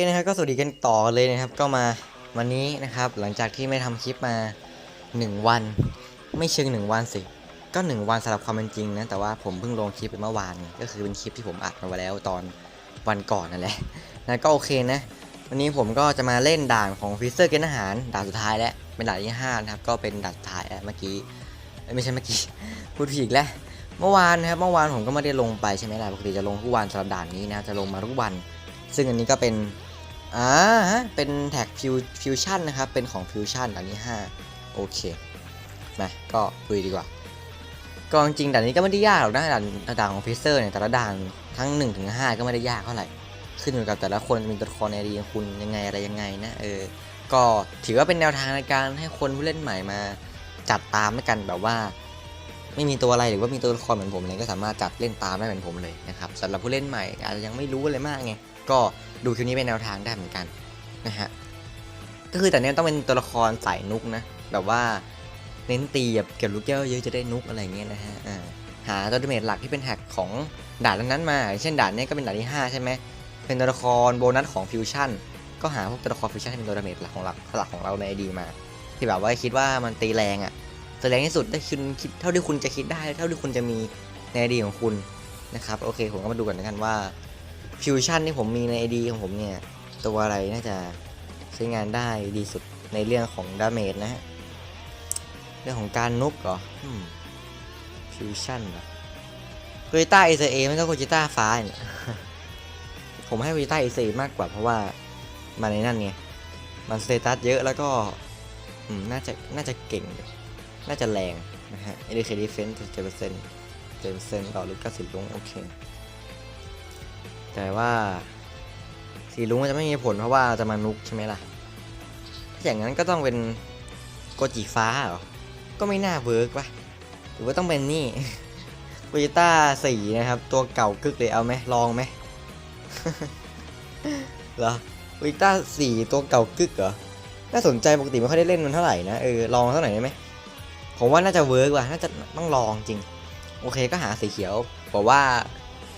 นี่นะครับก็สวัสดีกันต่อเลยนะครับ ก็มาวันนี้นะครับ หลังจากที่ไม่ทำคลิปมา 1 วัน ไม่เชิง1 วันสิก็ 1 วันสำหรับความเป็นจริงนะแต่ว่าผมเพิ่งลงคลิปไปเมื่อวานก็คือเป็นคลิปที่ผมอัดมาไว้แล้วตอนวันก่อนนั่นแหละนะก็โอเคนะ วันนี้ผมก็จะมาเล่นด่านของฟิสเซอร์เกณฑ์อาหารด่านสุดท้ายแล้วเป็นด่านที่5นะครับก็เป็นด่านสุดท้ายแล้วเมื่อกี้ไม่ใช่เมื่อกี้พูดผิดแล้วเมื่อวานนะครับเมื่อวานผมก็ไม่ได้ลงไปใช่ไหมล่ะปกติจะลงทุกวันสำหรับด่านนี้นะจะลงมาทุกวัน ซึ่งอันนี้ก็เป็น อ่าฮะเป็นแท็กฟิวฟิวชั่นนะครับ เป็นของฟิวชั่นอันนี้ 5 โอเคมาก็คุยดีกว่า ก็จริงด่านนี้ก็ไม่ได้ยากหรอกนะด่านด่านของฟิเซอร์เนี่ยแต่ละด่านทั้ง1ถึง5ก็ไม่ได้ยากเท่าไหร่ ขึ้นอยู่กับแต่ละคนมีตัวละครในดีของคุณยังไงอะไรยังไงนะเออ ก็ถือว่าเป็นแนวทางในการให้คนผู้เล่นใหม่มาจัดตามด้วยกันแบบว่า ไม่มีตัวอะไรหรือว่ามีตัวละครเหมือนผมเลยก็สามารถจัดเล่นตามได้เหมือนผมเลยนะครับสำหรับผู้เล่นใหม่อาจจะยังไม่รู้อะไรมากไงก็ดูคลิปนี้เป็นแนวทางได้เหมือนกันนะฮะก็คือแต่เนี้ยต้องเป็นตัวละครสายนุกนะแบบว่าเน้นตีแบบเก็บลูกแก้วเยอะจะได้นุกอะไรเงี้ยนะฮะอ่าหาตัวดาเมจหลักที่เป็นแท็กของด่านนั้นมา เช่นด่านเนี้ยก็เป็นด่านที่ห้าใช่ไหมเป็นตัวละครโบนัสของฟิวชั่นก็หาพวกตัวละครฟิวชั่นที่เป็นตัวดาเมจหลักของหลักหลักของเราในไอดีมา ที่แบบว่าคิดว่ามันตีแรงอะ่ะ แสดงที่สุดได้คุณคิดเท่าที่คุณจะคิดได้ เท่าที่คุณจะมีในไอดีของคุณนะครับโอเคผมก็มาดูกันแล้วกันว่าฟิวชั่นที่ผมมีในไอดีของผมเนี่ยตัวอะไรน่าจะใช้งานได้ดีสุดในเรื่องของดาเมจนะฮะเรื่องของการนุกเหรอฟิวชั่นเหรอโกจิต้าเอเซเอมันก็โกจิต้าฟ้าเนี่ยผมให้โกจิต้าเอเซมากกว่าเพราะว่ามันในนั่นไงมันสเตตัสเยอะแล้วก็น่าจะน่าจะเก่ง น่าจะแรงนะฮะ ADK Defense เจ็ดเปอร์เซ็นต์เจ็ดเปอร์เซ็นต์ต่อลูกกระสิลุงโอเค แต่ว่าสีลุงมันจะไม่มีผลเพราะว่าจะมานุกใช่ไหมล่ะ ถ้าอย่างนั้นก็ต้องเป็นโกจิฟ้าเหรอ ก็ไม่น่าเวิร์กปะหรือว่าต้องเป็นนี่เวต้าสี่นะครับ ตัวเก่ากึกเลยเอาไหมลองไหมเหรอเวต้าสี่ตัวเก่ากึกเหรอ น่าสนใจปกติไม่ค่อยได้เล่นมันเท่าไหร่นะ เออ ลองเท่าไหร่อยได้ไหม ผมว่าน่าจะเวิร์กว่ะน่าจะต้องลองจริง โอเคก็หาสีเขียวบอกว่า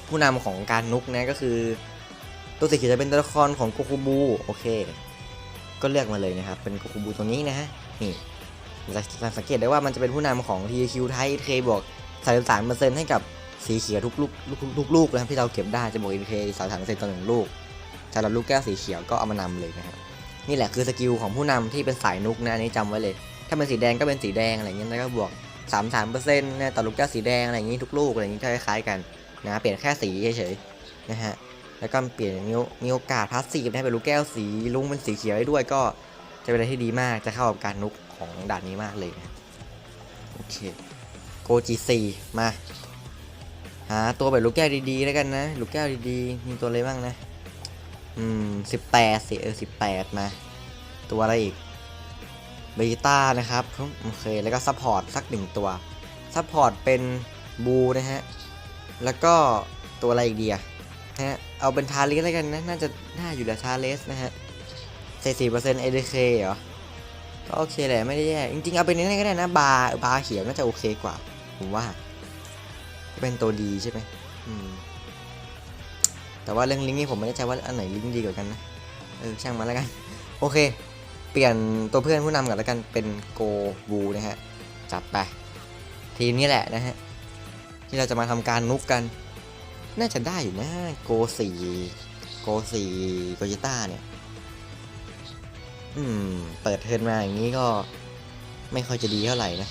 ผู้นำของการนุกนะก็คือ ตัวสีเขียวจะเป็นตัวละครของโกคูบูโอเค ก็เลือกมาเลยนะครับ เป็นโกคูบูตัวนี้นะฮะนี่จะสังเกตได้ว่ามันจะเป็นผู้นำของ TQ ไทยเคบวก33%ให้กับสีเขียวทุกลูกทุกทุกลูกนะครับที่เราเก็บได้จะบวก NK 33%ต่อหนึ่งลูกสำหรับลูกแก้วสีเขียวก็เอามานำเลยนะครับนี่แหละคือสกิลของผู้นำที่เป็นสายนุกนะอันนี้จำไว้เลย ถ้าเป็นสีแดงก็เป็นสีแดงอะไรเงี้ยแล้วก็บวก 3 3เปอร์เซ็นต์ต่อลูกแก้วสีแดงอะไรอย่างงี้ทุกลูกอะไรอย่างงี้ก็คล้ายๆกันนะเปลี่ยนแค่สีเฉยๆนะฮะแล้วก็เปลี่ยนมีมีโอกาสพาสซีฟนะเป็นลูกแก้วสีลุงเป็นสีเขียวได้ด้วยก็จะเป็นอะไรที่ดีมากจะเข้ากับการนุกของด่านนี้มากเลยนะโอเคโกจีซีมาหาตัวแบบลูกแก้วดีๆแล้วกันนะลูกแก้วดีๆมีตัวอะไรบ้างนะอืมสิบแปดสิเออสิบแปดมา ตัวอะไรอีก เบต้านะครับโอเคแล้วก็ซัพพอร์ตสักหนึ่งตัวซัพพอร์ตเป็นบูนะฮะแล้วก็ตัวอะไรอีกดีอะนะฮะเอาเป็นทาเลสแล้วกันนะน่าจะน่าอยู่แล้วทาเลสนะฮะใส่สี่เปอร์เซ็นต์เอเดเคเหรอก็โอเคแหละไม่ได้แย่จริงๆเอาเป็นนี่ก็ได้นะบาร์บาร์เขียวน่าจะโอเคกว่าผมว่า เป็นตัวดีใช่ไหมอืมแต่ว่าเรื่องลิงก์นี่ผมไม่แน่ใจว่าอันไหนลิงก์ดีกว่ากันนะเออช่างมันแล้วกัน โอเค เปลี่ยนตัวเพื่อนผู้นำก่อนแล้วกันเป็นโกบูนะฮะ จัดไป ทีมนี้แหละนะฮะ ที่เราจะมาทำการนุกกัน น่าจะได้อยู่นะโกสี่โกสี่โกจิต้าเนี่ย อืม เปิดเทิร์นมาอย่างนี้ก็ไม่ค่อยจะดีเท่าไหร่นะ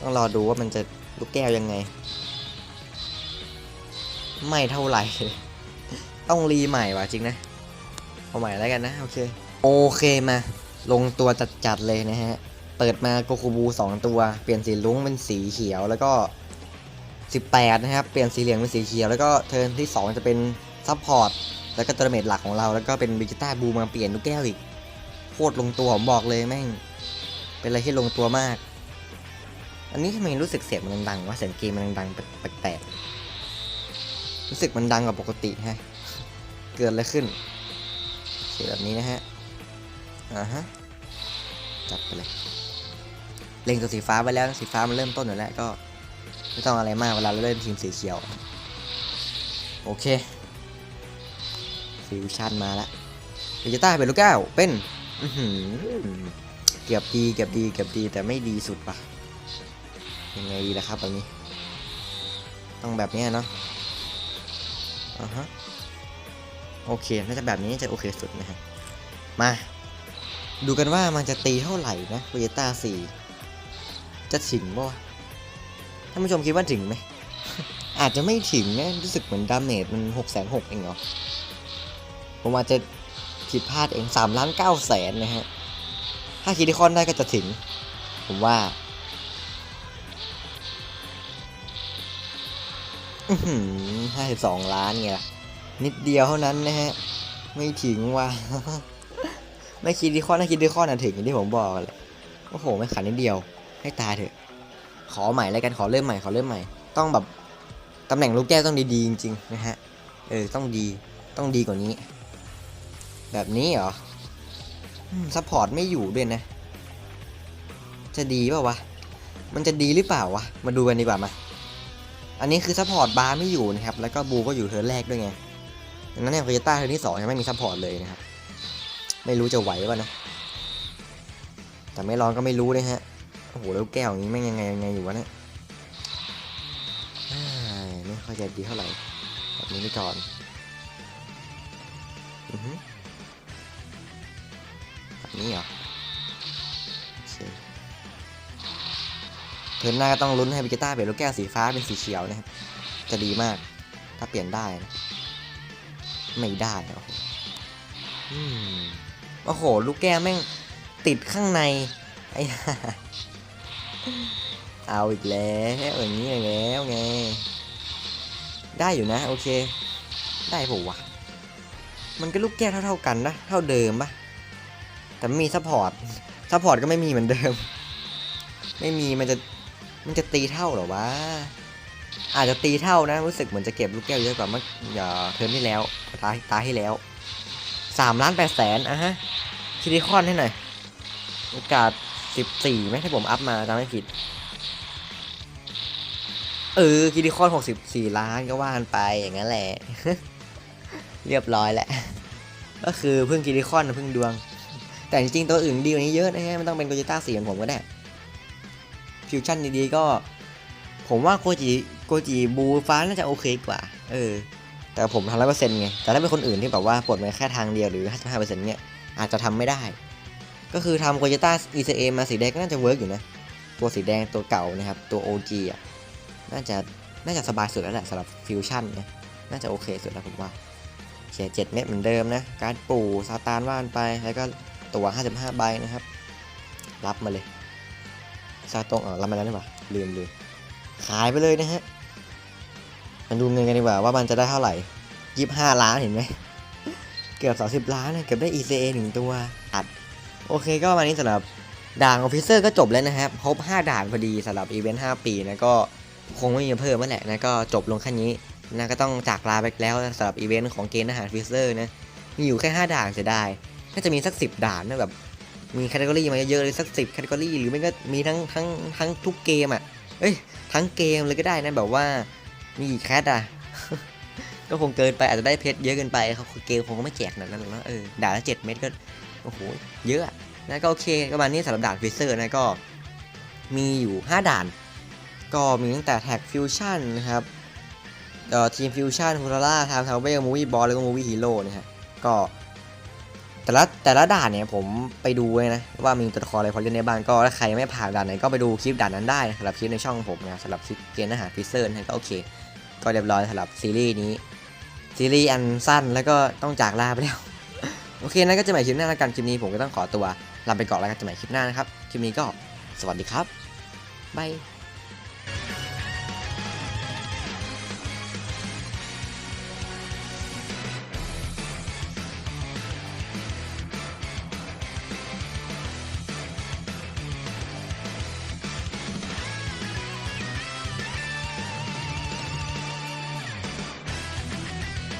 ต้องรอดูว่ามันจะลูกแก้วยังไง ไม่เท่าไหร่ ต้องรีใหม่ว่ะจริงนะ เอาใหม่แล้วกันนะ โอเค โอเคมา ลงตัวจัดๆเลยนะฮะ เปิดมาโกคูบู 2 ตัว เปลี่ยนสีลุ้งเป็นสีเขียวแล้วก็ 18 นะครับ เปลี่ยนสีเหลืองเป็นสีเขียว แล้วก็เทิร์นที่ 2 จะเป็นซัพพอร์ต แล้วก็ตัวเมจหลักของเรา แล้วก็เป็นบิจิต้าบูมาเปลี่ยนลูกแก้วอีก โคตรลงตัวผมบอกเลยแม่ง เป็นอะไรที่ลงตัวมาก อันนี้ทำไมรู้สึกเสียงมันดังวะ เสียงเกมมันดังแปลกๆ รู้สึกมันดังกว่าปกติฮะ เกิดอะไรขึ้นโอเคแบบนี้นะฮะ อ่าฮะจัดไปเลยเล็งตัวสีฟ้าไว้แล้วสีฟ้ามันเริ่มต้นอยู่แล้วก็ไม่ต้องอะไรมากเวลาเราเล่นทีมสีเขียว โอเคฟิวชั่นมาแล้วเวจิต้าเป็นลูกแก้วเป็นอื้อหือบดีเก็บดีเก็บดีแต่ไม่ดีสุดปะยังไงดีล่ะครับแบบนี้ ต้องแบบนี้เนาะอ่าฮะโอเคน่าจะแบบนี้จะโอเคสุดนะฮะมา ดูกันว่ามันจะตีเท่าไหร่นะเวต้าสี่จะถึงบ่ท่านผู้ชมคิดว่าถึงไหม อาจจะไม่ถึงนะรู้สึกเหมือนดาเมจมันหกแสนหกเองเหรอ ผมอาจจะผิดพลาดเองสามล้านเก้าแสนนะฮะ ถ้าคิดที่คอนได้ก็จะถึง ผมว่าห้าสิบสองล้านไงล่ะ นิดเดียวเท่านั้นนะฮะ ไม่ถึงว่ะ ไม่คิดที่คอนถ้าคิดที่คอน่ะถึงอย่างที่ผมบอกเลยโอ้โหไม่ขันนิดเดียว ให้ตายเถอะ ขอใหม่แล้วกันขอเริ่มใหม่ขอเริ่มใหม่ ต้องแบบตำแหน่งลูกแก้วต้องดีๆจริงๆนะฮะเออต้องดีต้องดีกว่านี้ แบบนี้เหรอซัพพอร์ตไม่อยู่ด้วยนะ จะดีเปล่าวะ มันจะดีหรือเปล่าวะ มาดูกันดีกว่ามา อันนี้คือซัพพอร์ตบาร์ไม่อยู่นะครับ แล้วก็บูก็อยู่เทิร์นแรกด้วยไงดังนั้นเนี่ยเวต้าเทิร์นที่สองยังไม่มีซัพพอร์ตเลยนะครับ ไม่รู้จะไหวป่ะนะ แต่ไม่ลองก็ไม่รู้เลยฮะ โอ้โหแล้วแก้วอย่างนี้แม่งยังไงยังไงอยู่วะเนี่ยไม่ค่อยจะดีเท่าไหร่แบบนี้ไปก่อนอือฮึแบบนี้เหรอโอเคเทิร์นหน้าก็ต้องลุ้นให้บิกต้าเปลี่ยนลูกแก้วสีฟ้าเป็นสีเขียวนะครับ จะดีมาก ถ้าเปลี่ยนได้นะ ไม่ได้โอ้โหอืม โอ้โห ลูกแก้วแม่งติดข้างใน ไอ้ห่าเอาอีกแล้วอย่างนี้อีกแล้วไง ได้อยู่นะ โอเค ได้ผมวะมันก็ลูกแก้วเท่าๆกันนะ เท่าเดิมปะแต่มีซัพพอร์ตซัพพอร์ตก็ไม่มีเหมือนเดิม ไม่มีมันจะมันจะตีเท่าหรอวะ อาจจะตีเท่านะ รู้สึกเหมือนจะเก็บลูกแก้วเยอะกว่าเมื่ออย่าเทอมที่แล้วตาตาที่แล้ว สามล้านแปดแสนอะฮะคิริคอนให้หน่อย โอกาสสิบสี่ไหมถ้าผมอัพมาจำไม่ผิด เออคิริคอนหกสิบสี่ล้านก็ว่ากันไปอย่างนั้นแหละ เรียบร้อยแหละ ก็คือเพิ่งคิริคอนเพิ่งดวง แต่จริงๆตัวอื่นดีกว่านี้เยอะนะฮะไม่ต้องเป็นโกจิต้าสีของผมก็ได้ฟิวชั่นดีๆก็ ผมว่าโกจิโกจิบูฟ้าน่าจะโอเคกว่า เออ แต่ผมทำร้อยเปอร์เซ็นต์ไง แต่ถ้าเป็นคนอื่นที่แบบว่าปลดมาแค่ทางเดียวหรือห้าสิบห้าเปอร์เซ็นต์เนี่ยอาจจะทำไม่ได้ ก็คือทำโกจิต้า ECA มาสีแดงก็น่าจะเวิร์กอยู่นะ ตัวสีแดงตัวเก่านะครับ ตัว OG อะ น่าจะ น่าจะสบายสุดแล้วแหละสำหรับฟิวชั่นเนะน่าจะโอเคสุดแล้วผมว่าเขียเจ็ดเม็ดเหมือนเดิมนะ การปู่ซาตานว่านไป แล้วก็ตัว 55 ใบนะครับ รับมาเลย ซาตงเออรับมาแล้วนี่หว่าลืมลืมขายไปเลยนะฮะ มาดูเงินกันดีกว่าว่ามันจะได้เท่าไหร่25ล้านเห็นไหม เกือบ 30 ล้านนะเกือบได้ ECA หนึ่งตัวอัด โอเคก็วันนี้สำหรับด่างออฟฟิเซอร์ก็จบแล้วนะครับ ครบ 5 ด่านพอดีสำหรับอีเวนต์ 5 ปีนะก็คงไม่มีเพิ่มแล้วแหละนะก็จบลงแค่นี้นะก็ต้องจากลาไปแล้วสำหรับอีเวนต์ของเกณฑ์อาหารฟิเซอร์นะมีอยู่แค่ 5 ด่านเสียดายน่าจะมีสัก 10 ด่านนะแบบมีแคตตากรีมาเยอะเลยสัก10แคตตากรีหรือไม่ก็มีทั้งทั้งทั้งทุกเกมอะ เอ้ยทั้งเกมเลยก็ได้นะแบบว่า มีกี่แคตอะ ก็คงเกินไปอาจจะได้เพชรเยอะเกินไปเขาเกมคงไม่แจกขนาดนั้นหรอกนะเออด่าละ7เม็ดก็โอ้โหเยอะนะก็โอเคประมาณนี้สำหรับด่านฟิเซอร์นะก็มีอยู่ 5 ด่าน ก็มีตั้งแต่แท็กฟิวชั่นนะครับเอ่อทีมฟิวชั่นฮูราล่าทามทาวเวลมูวี่บอลแล้วก็มูวี่ฮีโร่นะฮะก็แต่ละแต่ละด่านเนี่ยผมไปดูเลยนะว่ามีตัวละครอะไรพอเล่นในบ้างก็ถ้าใครไม่ผ่านด่านไหนก็ไปดูคลิปด่านนั้นได้นะสำหรับคลิปในช่องผมนะสำหรับคลิปเกณฑ์อาหารฟิเซอร์นะก็โอเค ก็เรียบร้อยสำหรับซีรีส์นี้ ซีรีส์อันสั้นแล้วก็ต้องจากลาไปแล้ว โอเคนั่นก็จะหม่คลิปหน้าแล้วกันคลิปนี้ผมก็ต้องขอตัวลาไปก่อนแล้วกันจะหมายคลิปหน้านะครับ คลิปนี้ก็สวัสดีครับบาย